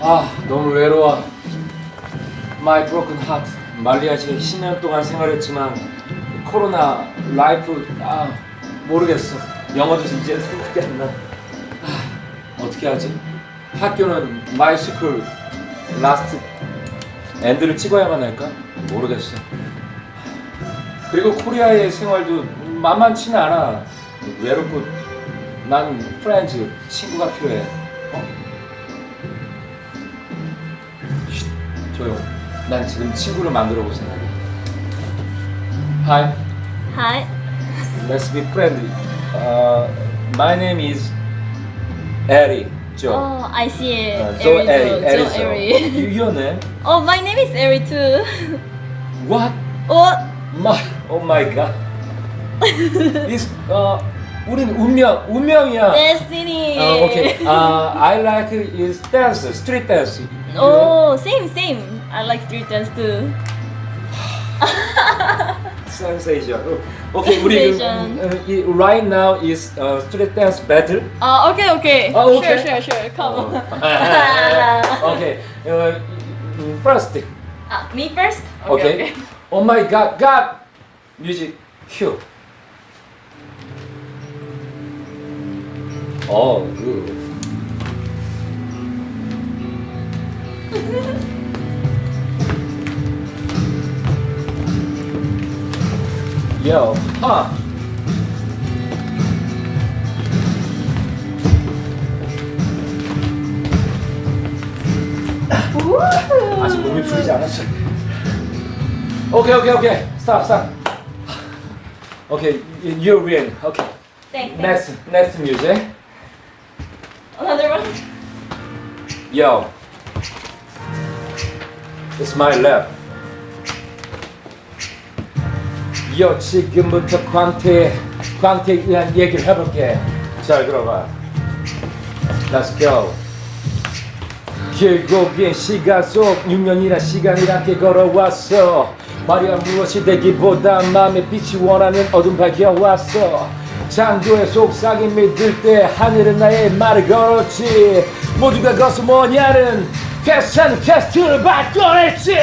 아 너무 외로워. My broken heart. 말리아 씨 10년 동안 생활했지만 코로나 라이프 아 모르겠어. 영어도 이제 생각이 안나. 아, 어떻게 하지? 학교는 마이 스쿨 라스트 엔드를 찍어야만 할까 모르겠어 그리고 코리아의 생활도 만만치는 않아 외롭고 난 프렌즈 친구가 필요해 어? 쉿, 조용. 난 지금 친구를 만들어 볼 생각이야. Hi, Hi. let's be friendly. Uh, my name is Eri. Joe. Oh, I see it. Uh, so Eri, Eri, Joe, Eri. Joe So. Eri. You- Your name? Oh, my name is Eri too. What? What? My, oh my God. Is uh, 우린 운명, 운명이야. Destiny. Uh, okay. Uh, I like is dance, street dance. You know? Oh, same, same. I like street dance too. Sensation. Okay, 우리 Sensation. 음, 음, 이- right now is uh, street dance battle. Uh, okay, okay. Oh, okay. Sure, sure, sure. Come on. okay. Uh, mm, first. Uh, me first? Okay. Oh my God, God. Music cue. Oh, good. Yo, huh. 아직 몸이 풀리지 않았어. 오케이 오케이 오케이. Stop stop. Okay, you win. Okay. Thanks, thanks. Next next music. Another one? Yo. It's my lap. Yo 지금부터 광태 광태에 의한 얘기를 해볼게. 잘 들어봐. Let's go. 결국엔 시간 속 6년이란 시간이란게 걸어왔어 말이야 무엇이 되기보다 마음의 빛이 원하는 어둠 밝혀왔어 창조의 속삭임 믿을 때 하늘은 나의 말을 걸었지 모두가 그것은 뭐냐는 퀘스천 퀘스트를 바꿔냈지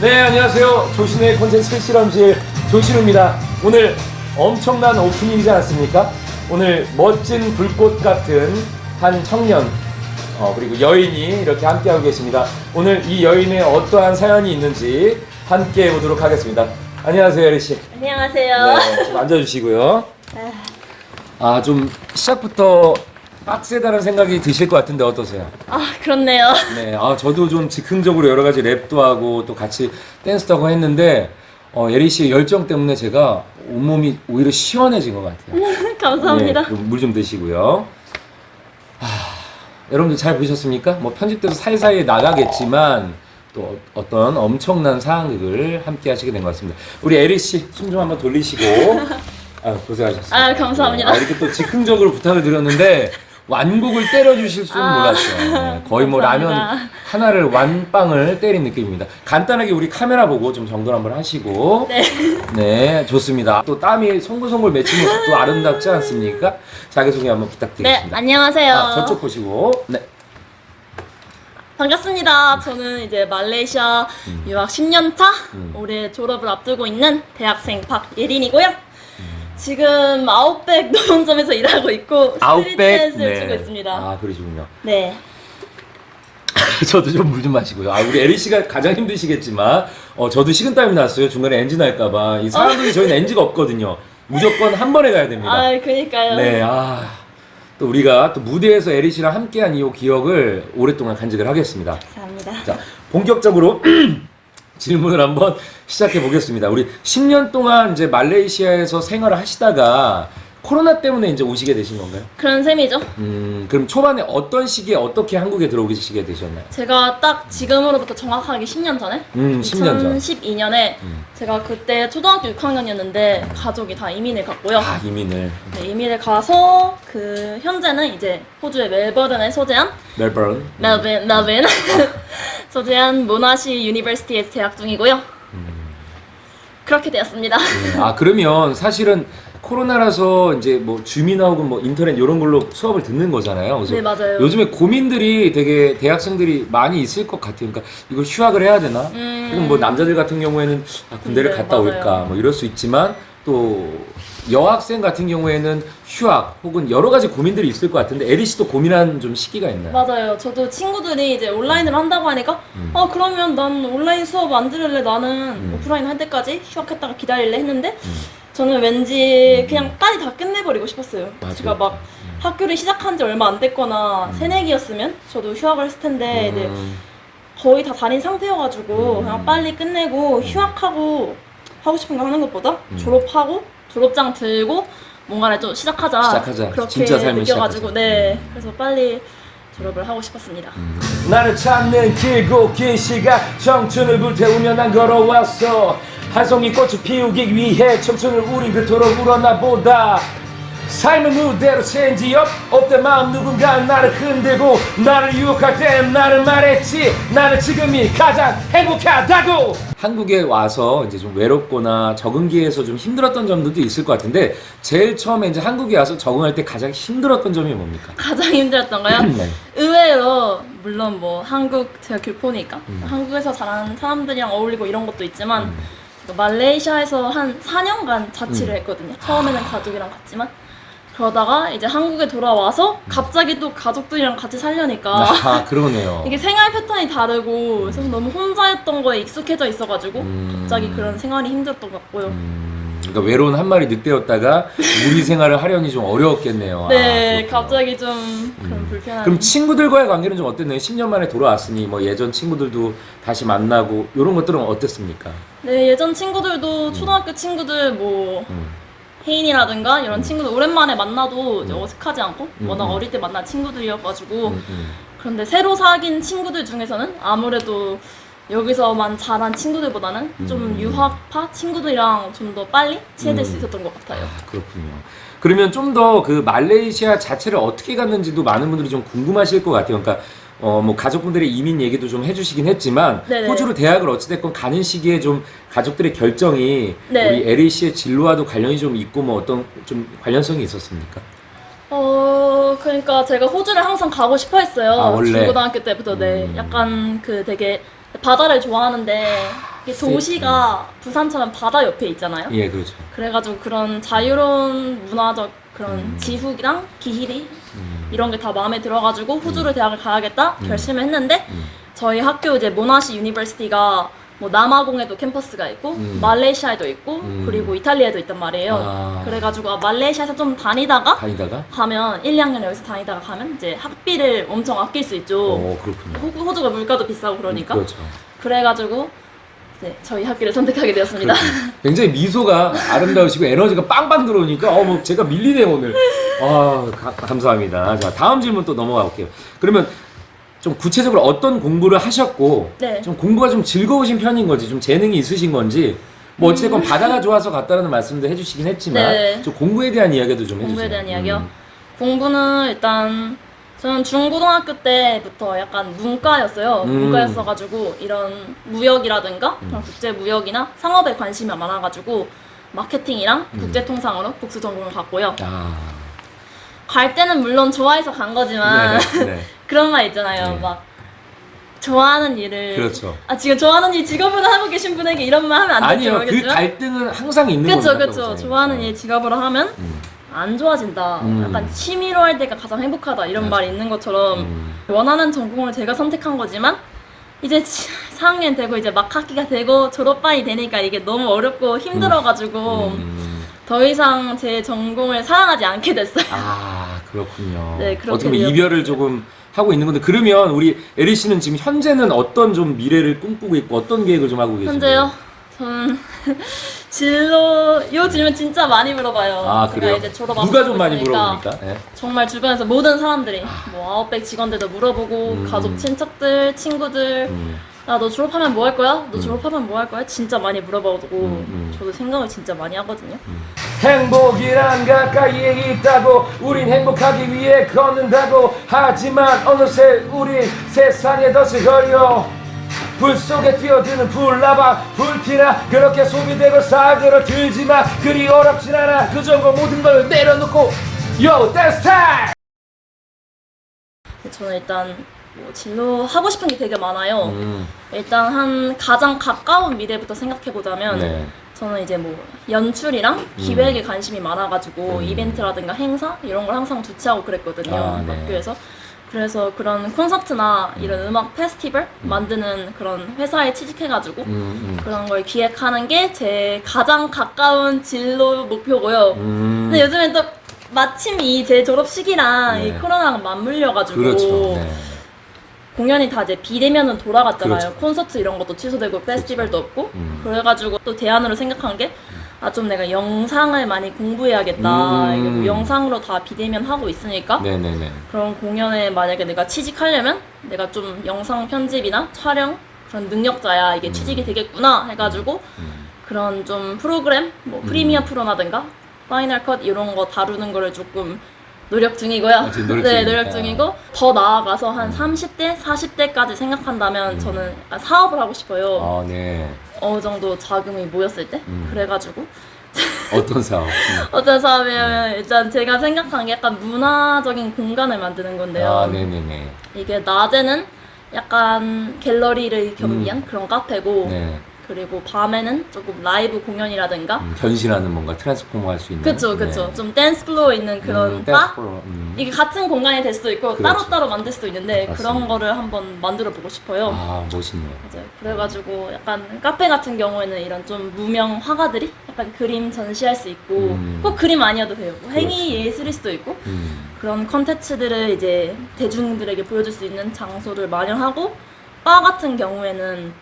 네 안녕하세요 조신의 콘텐츠 실험실 조신우입니다 오늘 엄청난 오프닝이지 않습니까 오늘 멋진 불꽃 같은 한 청년 어, 그리고 여인이 이렇게 함께하고 계십니다. 오늘 이 여인의 어떠한 사연이 있는지 함께 해보도록 하겠습니다. 안녕하세요, 예리 씨. 안녕하세요. 네, 좀 앉아주시고요. 아, 좀 시작부터 빡세다는 생각이 드실 것 같은데 어떠세요? 아, 그렇네요. 네, 아, 저도 좀 즉흥적으로 여러 가지 랩도 하고 또 같이 댄스도 하고 했는데 어, 예리 씨의 열정 때문에 제가 온몸이 오히려 시원해진 것 같아요. 감사합니다. 네, 물좀 드시고요. 하, 여러분들 잘 보셨습니까? 뭐 편집돼서 사이사이에 나가겠지만 또 어떤 엄청난 상황극을 함께 하시게 된 것 같습니다. 우리 에리 씨 숨 좀 한번 돌리시고 아, 고생하셨습니다. 아, 감사합니다. 네, 아, 이렇게 또 즉흥적으로 부탁을 드렸는데 완곡을 때려주실 줄은 아, 몰랐어요. 네, 거의 뭐 라면. 하나를 완빵을 때린 느낌입니다. 간단하게 우리 카메라 보고 좀 정돈 한번 하시고 네. 네, 좋습니다. 또 땀이 송글송글 맺힌 모습도 아름답지 않습니까? 자기소개 한번 네, 부탁드리겠습니다. 안녕하세요. 아, 저쪽 보시고. 네. 반갑습니다. 저는 이제 말레이시아 음. 유학 10년 차 올해 졸업을 앞두고 있는 대학생 박예린이고요. 지금 아웃백 노점에서 일하고 있고 아웃백. 댄스를 추고 있습니다. 아, 그러시군요. 네. 저도 좀 물 좀 마시고요. 아, 우리 에리 씨가 가장 힘드시겠지만, 어, 저도 식은땀이 났어요. 중간에 엔진 할까봐. 이 사람들이 저희는 엔지가 없거든요. 무조건 한 번에 가야 됩니다. 아, 그니까요. 네, 아. 또 우리가 또 무대에서 에리 씨랑 함께한 이 기억을 오랫동안 간직을 하겠습니다. 감사합니다. 자, 본격적으로 질문을 한번 시작해 보겠습니다. 우리 10년 동안 이제 말레이시아에서 생활을 하시다가 코로나 때문에 이제 오시게 되신 건가요? 그런 셈이죠. 음, 그럼 초반에 어떤 시기에 어떻게 한국에 들어오시게 되셨나요? 제가 딱 지금으로부터 정확하게 10년 전에 음, 10년 전. 2012년에 음. 제가 그때 초등학교 6학년이었는데 가족이 다 이민을 갔고요. 아, 이민을. 네, 이민을 가서 그 현재는 이제 호주의 멜버른에 소재한 멜버른. 멜빈 멜빈 저 대한 모나시 유니버시티에서 재학 중이고요. 그렇게 되었습니다. 네. 아 그러면 사실은 코로나라서 이제 뭐 줌이나 혹은 뭐 인터넷 이런 걸로 수업을 듣는 거잖아요. 그래서 네, 맞아요. 요즘에 고민들이 되게 대학생들이 많이 있을 것 같아요. 그러니까 이걸 휴학을 해야 되나? 음. 혹은 뭐 남자들 같은 경우에는 아, 군대를 네, 갔다 맞아요. 올까? 뭐 이럴 수 있지만 또 여학생 같은 경우에는 휴학 혹은 여러 가지 고민들이 있을 것 같은데 에리 씨도 고민한 좀 시기가 있나요? 맞아요. 저도 친구들이 이제 온라인으로 한다고 하니까 음. 어 그러면 난 온라인 수업 안 들을래. 나는 음. 오프라인 할 때까지 휴학했다가 기다릴래 했는데 저는 왠지 그냥 빨리 다 끝내버리고 싶었어요. 음. 맞아요. 음. 제가 막 학교를 시작한 지 얼마 안 됐거나 새내기였으면 저도 휴학을 했을 텐데 이제 음, 거의 다 다닌 상태여가지고 음. 그냥 빨리 끝내고 휴학하고 하고 싶은 거 하는 것보다 음. 졸업하고 졸업장 들고 뭔가를 좀 시작하자. 시작하자. 그렇게 진짜 삶을 느껴가지고 시작하자. 네 그래서 빨리 졸업을 하고 싶었습니다. 나를 찾는 길고 긴 시간 청춘을 불태우며 난 걸어왔어 한 송이 꽃을 피우기 위해 청춘을 우린 그토록 울었나 보다 삶의 무대로 체인지업 없던 마음 누군가 나를 흔들고 나를 유혹할 때 나를 말했지 나는 지금이 가장 행복하다고 한국에 와서 이제 좀 외롭거나 적응기에서 좀 힘들었던 점들도 있을 것 같은데 제일 처음에 이제 한국에 와서 적응할 때 가장 힘들었던 점이 뭡니까? 가장 힘들었던가요? 네. 의외로 물론 뭐 한국 제가 교포니까 음. 한국에서 자란 사람들이랑 어울리고 이런 것도 있지만 제가 말레이시아에서 한 4년간 자취를 음. 했거든요. 처음에는 가족이랑 갔지만 그러다가 이제 한국에 돌아와서 갑자기 또 가족들이랑 같이 살려니까 아 그러네요 이게 생활 패턴이 다르고 그래서 너무 혼자였던 거에 익숙해져 있어가지고 음. 갑자기 그런 생활이 힘들었던 것 같고요. 음, 그러니까 외로운 한 마리 늑대였다가 무리 생활을 하려니 좀 어려웠겠네요. 아, 네, 그렇구나. 갑자기 좀 그런 불편한. 그럼 친구들과의 관계는 좀 어땠나요? 10년 만에 돌아왔으니 뭐 예전 친구들도 다시 만나고 이런 것들은 어땠습니까? 네, 예전 친구들도 초등학교 친구들 뭐 음. 혜인이라든가 이런 친구들 오랜만에 만나도 이제 음. 어색하지 않고 음, 워낙 음. 어릴 때 만난 친구들이어가지고 음, 음. 그런데 새로 사귄 친구들 중에서는 아무래도 여기서만 자란 친구들보다는 좀 음. 유학파 친구들이랑 좀 더 빨리 친해질 수 음. 있었던 것 같아요. 아, 그렇군요. 그러면 좀 더 그 말레이시아 자체를 어떻게 갔는지도 많은 분들이 좀 궁금하실 것 같아요. 그러니까 어 뭐 가족분들의 이민 얘기도 좀 해주시긴 했지만 네네. 호주로 대학을 어찌됐건 가는 시기에 좀 가족들의 결정이 네. 우리 에리 씨의 진로와도 관련이 좀 있고 뭐 어떤 좀 관련성이 있었습니까? 어, 그러니까 제가 호주를 항상 가고 싶어 했어요. 아, 원래? 중고등학교 때부터 네. 음. 약간 그 되게 바다를 좋아하는데 이게 도시가 부산처럼 바다 옆에 있잖아요. 예, 그렇죠. 그래가지고 그런 자유로운 문화적 그런 음. 지숙이랑 기힐이 음. 이런 게 다 마음에 들어가지고 호주로 대학을 가야겠다 결심을 했는데 음. 저희 학교 이제 모나시 유니버시티가 뭐 남아공에도 캠퍼스가 있고 음. 말레이시아에도 있고 음. 그리고 이탈리아에도 있단 말이에요. 아. 그래가지고 아, 말레이시아에서 좀 다니다가 다니다가 가면 1, 2학년 여기서 다니다가 가면 이제 학비를 엄청 아낄 수 있죠. 어 그렇군요. 호, 호주가 물가도 비싸고 그러니까. 그렇죠. 그래가지고 이제 저희 학교를 선택하게 되었습니다. 그렇군요. 굉장히 미소가 아름다우시고 에너지가 빵빵 들어오니까 어 뭐 제가 밀리네요 오늘. 아 가- 감사합니다. 자 다음 질문 또 넘어가 볼게요. 그러면 좀 구체적으로 어떤 공부를 하셨고 네. 좀 공부가 좀 즐거우신 편인 건지 좀 재능이 있으신 건지 뭐 어쨌든 바다가 좋아서 갔다는 말씀도 해주시긴 했지만 음. 네. 좀 공부에 대한 이야기도 좀 해주세요. 공부에 대한 이야기요. 음. 공부는 일단 저는 중고등학교 때부터 약간 문과였어요. 음. 문과였어가지고 이런 무역이라든가 그런 국제 무역이나 상업에 관심이 많아가지고 마케팅이랑 음. 국제통상으로 복수 전공을 갔고요. 아 갈 때는 물론 좋아해서 간 거지만 네, 네. 그런 말 있잖아요. 네. 막 좋아하는 일을 그렇죠. 아 지금 좋아하는 일 직업으로 하고 계신 분에게 이런 말 하면 안 될지 아니요 그 모르겠지만 갈등은 항상 있는 그렇죠, 겁니다. 그렇죠. 선생님. 좋아하는 어. 일 직업으로 하면 음. 안 좋아진다. 음. 약간 취미로 할 때가 가장 행복하다 이런 맞아. 말이 있는 것처럼 음. 원하는 전공을 제가 선택한 거지만 이제 4학년 되고 이제 막 학기가 되고 졸업반이 되니까 이게 너무 어렵고 힘들어가지고 음. 더 이상 제 전공을 사랑하지 않게 됐어요. 아 그렇군요. 네, 그렇게 어떻게 보면 되었어요. 이별을 조금 하고 있는 건데 그러면 우리 에리 씨는 지금 현재는 어떤 좀 미래를 꿈꾸고 있고 어떤 계획을 좀 하고 계신가요? 현재요? 저는 진로 이 질문 진짜 많이 물어봐요. 아 그래요? 이제 졸업 누가 좀 많이 물어보니까. 네. 정말 주변에서 모든 사람들이 뭐 아웃백 직원들도 물어보고 음. 가족 친척들 친구들 음. 야 너 졸업하면 뭐 할 거야? 너 졸업하면 뭐 할 거야? 진짜 많이 물어보고 음, 음. 저도 생각을 진짜 많이 하거든요. 행복이란 가까이에 있다고 우린 행복하기 위해 걷는다고 하지만 어느새 우린 세상에 덫을 걸려 불 속에 뛰어드는 불나방 불티나 그렇게 소비되고 사그러 들지마 그리 어렵진 않아 그 정도 모든 걸 내려놓고 요 댄스 타임 저는 일단 뭐 진로 하고 싶은 게 되게 많아요. 음, 일단 한 가장 가까운 미래부터 생각해 보자면 네. 저는 이제 뭐 연출이랑 기획에 관심이 많아가지고 음. 이벤트라든가 행사 이런 걸 항상 주최하고 그랬거든요 아, 네. 학교에서 그래서 그런 콘서트나 이런 음악 페스티벌 만드는 그런 회사에 취직해가지고 음, 음. 그런 걸 기획하는 게 제 가장 가까운 진로 목표고요. 음. 근데 요즘엔 또 마침 이 제 졸업 시기랑 네. 이 코로나가 맞물려가지고 그렇죠 네. 공연이 다 이제 비대면은 돌아갔잖아요. 그렇죠. 콘서트 이런 것도 취소되고 페스티벌도 없고 음. 그래가지고 또 대안으로 생각한 게 아 좀 내가 영상을 많이 공부해야겠다. 음. 이게 뭐 영상으로 다 비대면 하고 있으니까 네네네 그런 공연에 만약에 내가 취직하려면 내가 좀 영상 편집이나 촬영 그런 능력자야 이게 취직이 되겠구나 해가지고 음. 그런 좀 프로그램 뭐 프리미어 프로라든가 파이널 컷 이런 거 다루는 거를 조금 노력 중이고요. 아, 지금 노력 네, 중이니까. 노력 중이고 더 나아가서 한 30대, 40대까지 생각한다면 저는 약간 사업을 하고 싶어요. 아, 네. 어느 정도 자금이 모였을 때. 음. 그래가지고 어떤 사업? 음. 어떤 사업이냐면 일단 제가 생각한 게 약간 문화적인 공간을 만드는 건데요. 아, 네네네. 이게 낮에는 약간 갤러리를 겸비한 그런 카페고 음. 네. 그리고 밤에는 조금 라이브 공연이라든가 음, 변신하는 뭔가 트랜스포머 할 수 있는. 그쵸 그쵸 좀 댄스 플로어 있는 그런 음, 바? 댄스 음. 이게 같은 공간이 될 수도 있고 그렇죠. 따로따로 만들 수도 있는데 맞습니다. 그런 거를 한번 만들어 보고 싶어요 아, 멋있네요. 맞아요. 그래가지고 약간 카페 같은 경우에는 이런 좀 무명 화가들이 약간 그림 전시할 수 있고 음. 꼭 그림 아니어도 돼요 뭐 행위 그렇죠. 예술일 수도 있고 음. 그런 컨텐츠들을 이제 대중들에게 보여줄 수 있는 장소를 마련하고 바 같은 경우에는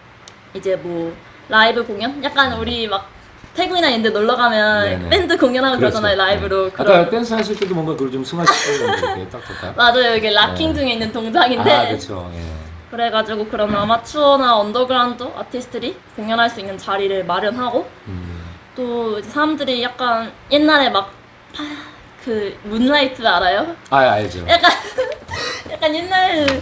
이제 뭐 라이브 공연? 약간 우리 막 태국이나 이런 데 놀러 가면 네네. 밴드 공연하고 그러잖아요 라이브로 네. 그런 아까 댄스 하실 때도 뭔가 그걸 좀 승화시키는 이렇게 딱딱딱. 맞아요 이게 락킹 네. 중에 있는 동작인데 아, 그렇죠. 예. 그래가지고 그런 아마추어나 언더그라운드 아티스트들이 공연할 수 있는 자리를 마련하고 음. 또 이제 사람들이 약간 옛날에 막 그 문라이트 알아요? 아, 알죠. 약간 약간 옛날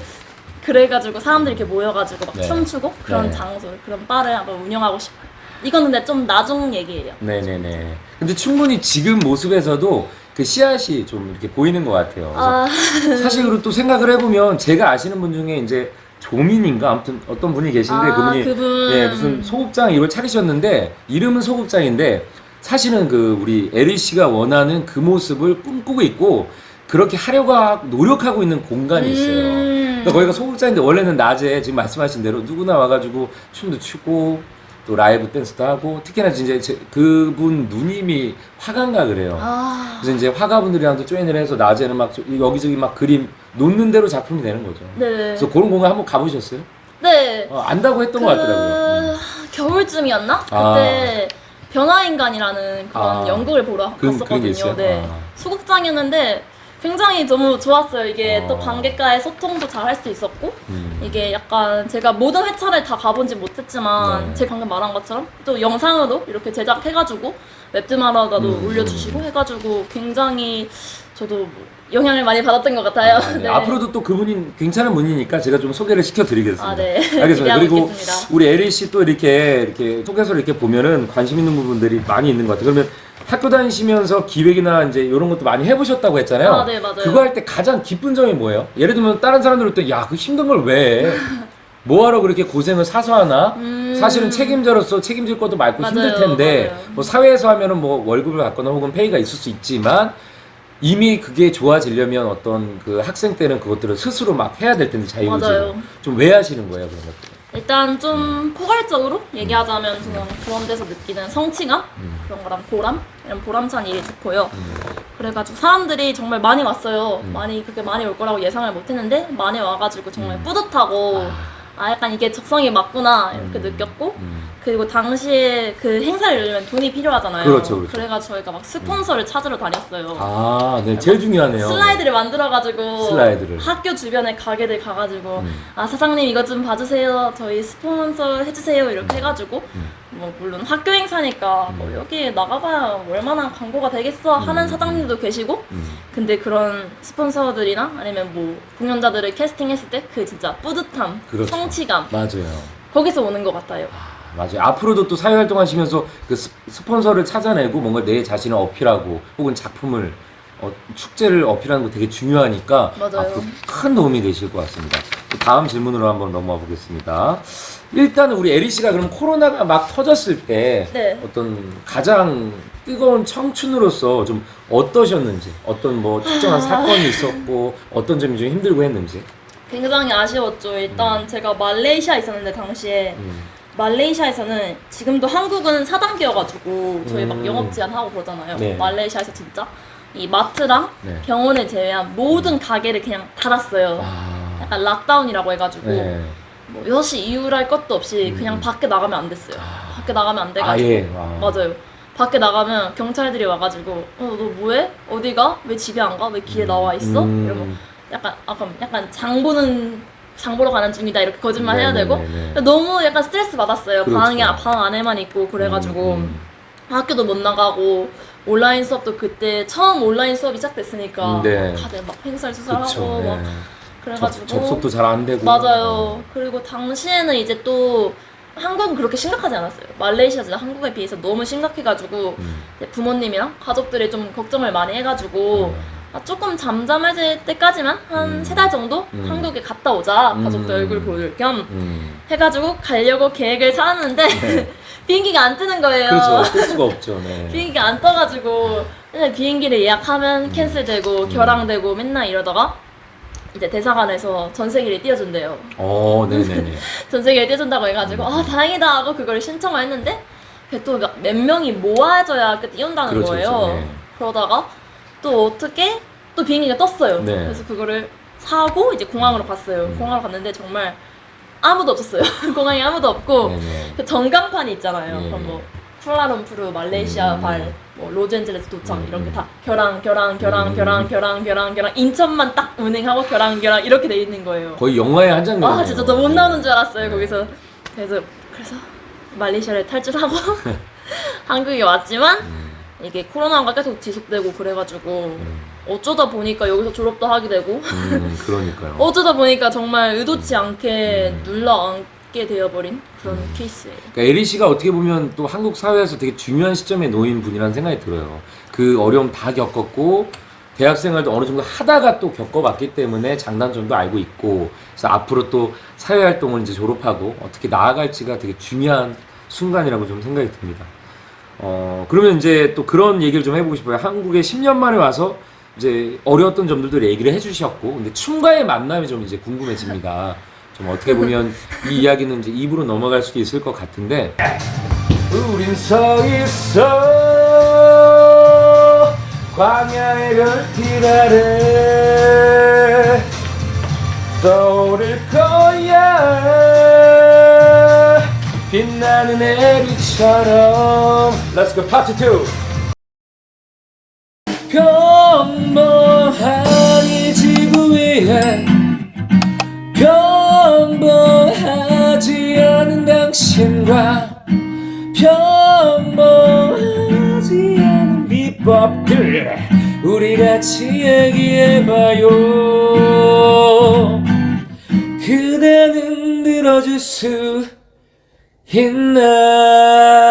그래가지고 사람들이 이렇게 모여가지고 막 네. 춤추고 그런 네. 장소 그런 바를 한번 운영하고 싶어요. 이건 근데 좀 나중 얘기예요. 네네네. 근데 충분히 지금 모습에서도 그 씨앗이 좀 이렇게 보이는 것 같아요. 그래서 아 사실 그리고 또 생각을 해보면 제가 아시는 분 중에 이제 조민인가 아무튼 어떤 분이 계신데 아, 그분이 그분. 예 무슨 소극장 이걸 차리셨는데 이름은 소극장인데 사실은 그 우리 에리 씨가 원하는 그 모습을 꿈꾸고 있고 그렇게 하려고 하- 노력하고 있는 공간이 있어요. 음. 그러니까 거기가 소극장인데 원래는 낮에 지금 말씀하신 대로 누구나 와가지고 춤도 추고 또 라이브 댄스도 하고 특히나 이제 제- 그분 누님이 화가인가 그래요. 아 그래서 이제 화가분들이랑도 조인을 해서 낮에는 막 저- 여기저기 막 그림 놓는 대로 작품이 되는 거죠. 네. 그래서 그런 공간 한번 가보셨어요? 네. 어, 안다고 했던 것 같더라고요. 음. 겨울쯤이었나? 아. 그때 변화인간이라는 그런 아. 연극을 보러 게 갔었거든요. 네. 아. 소극장이었는데 굉장히 너무 좋았어요. 이게 어. 또 관객과의 소통도 잘 할 수 있었고 음. 이게 약간 제가 모든 회차를 다 가본지 못했지만 네. 제 방금 말한 것처럼 또 영상으로 이렇게 제작해가지고 웹드마라도 음, 올려주시고 해가지고 굉장히 저도 뭐 영향을 많이 받았던 것 같아요. 아, 네. 앞으로도 또 그분이 괜찮은 분이니까 제가 좀 소개를 시켜드리겠습니다. 아, 네. 알겠습니다. 그리고 있겠습니다. 우리 에리 씨 또 이렇게 이렇게 속에서 이렇게 보면은 관심 있는 부분들이 많이 있는 것 같아요. 그러면 학교 다니시면서 기획이나 이제 이런 것도 많이 해보셨다고 했잖아요. 아, 네, 맞아요. 그거 할 때 가장 기쁜 점이 뭐예요? 예를 들면 다른 사람들은 또 야, 그 힘든 걸 왜? 뭐하러 그렇게 고생을 사서 하나? 사실은 책임자로서 책임질 것도 많고 음. 맞아요, 힘들 텐데 맞아요. 뭐 사회에서 하면은 뭐 월급을 받거나 혹은 페이가 있을 수 있지만 이미 그게 좋아지려면 어떤 그 학생 때는 그것들을 스스로 막 해야 될 텐데 자유의지로 맞아요. 좀 왜 하시는 거예요 그런 것들? 일단 좀 포괄적으로 얘기하자면 저는 그런 데서 느끼는 성취감 그런 거랑 보람? 이런 보람찬 일이 좋고요. 그래가지고 사람들이 정말 많이 왔어요. 많이 그렇게 많이 올 거라고 예상을 못했는데 많이 와가지고 정말 뿌듯하고 아. 약간 이게 적성이 맞구나 이렇게 느꼈고 그리고 당시에 그 행사를 열려면 돈이 필요하잖아요. 그렇죠, 그렇죠. 래가지고 저희가 막 스폰서를 찾으러 다녔어요. 아, 네, 제일 중요하네요. 슬라이드를 만들어가지고 슬라이드를. 음. 학교 주변에 가게들 가가지고 아 사장님 이거 좀 봐주세요 저희 스폰서 해주세요 이렇게 해가지고 음. 뭐 물론 학교 행사니까 뭐 여기 나가봐야 얼마나 광고가 되겠어 음. 하는 사장님도 계시고 근데 그런 스폰서들이나 아니면 뭐 공연자들을 캐스팅했을 때 그 진짜 뿌듯함 그렇죠. 성취감 맞아요. 거기서 오는 것 같아요. 맞아요. 앞으로도 또 사회 활동 하시면서 그 스, 스폰서를 찾아내고 뭔가 내 자신을 어필하고 혹은 작품을 어, 축제를 어필하는 거 되게 중요하니까 맞아요. 앞으로 큰 도움이 되실 것 같습니다. 또 다음 질문으로 한번 넘어가 보겠습니다. 일단은 우리 에리 씨가 그럼 코로나가 막 터졌을 때 네. 어떤 가장 뜨거운 청춘으로서 좀 어떠셨는지 어떤 뭐 특정한 사건이 있었고 어떤 점이 좀 힘들고 했는지 굉장히 아쉬웠죠. 일단 제가 말레이시아에 있었는데 당시에 음. 말레이시아에서는 지금도 한국은 4단계여가지고 저희 막 음. 영업 제한하고 그러잖아요. 네. 말레이시아에서 진짜 이 마트랑 네. 병원을 제외한 모든 가게를 그냥 닫았어요. 아, 약간 락다운이라고 해가지고 네. 뭐 6시 이후랄 것도 없이 음. 그냥 밖에 나가면 안 됐어요. 밖에 나가면 안 돼가지고 아예 아. 맞아요. 밖에 나가면 경찰들이 와가지고 어 너 뭐해? 어디가? 왜 집에 안 가? 왜 길에 나와 있어? 음. 이러고 약간 아까 약간 장 보는 장 보러 가는 중이다 이렇게 거짓말 해야 되고 네네네네. 너무 약간 스트레스 받았어요. 그렇죠. 방에 방 안에만 있고 그래가지고 음, 학교도 못 나가고 온라인 수업도 그때 처음 온라인 수업이 시작됐으니까 음, 네. 다들 막. 횡설수설하고 막 네. 그래가지고 접, 접속도 잘 안 되고 맞아요. 그리고 당시에는 이제 또 한국은 그렇게 심각하지 않았어요. 말레이시아가 한국에 비해서 너무 심각해가지고 음. 부모님이랑 가족들이 좀 걱정을 많이 해가지고 음. 아, 조금 잠잠해질 때까지만 한 음. 세 달 정도 음. 한국에 갔다 오자 가족들 음. 얼굴 보일 겸 음. 해가지고 가려고 계획을 짜놨는데 네. 비행기가 안 뜨는 거예요. 그렇죠. 뜰 수가 없죠. 네. 비행기가 안 떠가지고 맨날 비행기를 예약하면 캔슬되고 결항되고 맨날 이러다가 이제 대사관에서 전세기를 띄워준대요. 어, 네네네. 전세기를 띄워준다고 해가지고 아 다행이다 하고 그걸 신청을 했는데 또 몇 명이 모아져야 그 띄운다는 그렇죠, 거예요. 그렇죠. 네. 그러다가 또 어떻게 또 비행기가 떴어요. 네. 그래서 그거를 사고 이제 공항으로 갔어요. 음. 공항으로 갔는데 정말 아무도 없었어요. 공항에 아무도 없고 네네. 그 전광판이 있잖아요. 예. 그럼 뭐 쿠알라룸푸르, 말레이시아 음. 발, 뭐 로스앤젤레스 도착 음. 이런 게 다 결항, 결항, 결항, 음. 결항, 결항, 결항, 결항 인천만 딱 운행하고 결항, 결항 이렇게 돼 있는 거예요. 거의 영화의 한 장면. 아 진짜 저 못 나오는 줄 알았어요 거기서. 그래서 그래서 말레이시아를 탈출하고 한국에 왔지만 음. 이게 코로나가 계속 지속되고 그래가지고 어쩌다 보니까 여기서 졸업도 하게 되고 음, 그러니까요. 어쩌다 보니까 정말 의도치 않게 음. 눌러앉게 되어버린 그런 케이스예요. 그러니까 에리 씨가 어떻게 보면 또 한국 사회에서 되게 중요한 시점에 놓인 분이라는 생각이 들어요. 그 어려움 다 겪었고 대학 생활도 어느 정도 하다가 또 겪어봤기 때문에 장단점도 알고 있고 그래서 앞으로 또 사회 활동을 이제 졸업하고 어떻게 나아갈지가 되게 중요한 순간이라고 좀 생각이 듭니다. 어 그러면 이제 또 그런 얘기를 좀 해보고 싶어요. 한국에 10년 만에 와서 이제 어려웠던 점들도 얘기를 해주셨고 근데 춤과의 만남이 좀 이제 궁금해집니다. 좀 어떻게 보면 이 이야기는 이제 입으로 넘어갈 수도 있을 것 같은데 우린 서 있어 광야의 별빛 아래 떠오를 거야 빛나는 에리처럼. Let's go part 2 평범한 이 지구 위에 평범하지 않은 당신과 평범하지 않은 비법들 우리 같이 얘기해봐요. 그대는 들어줄 수 Hinayo.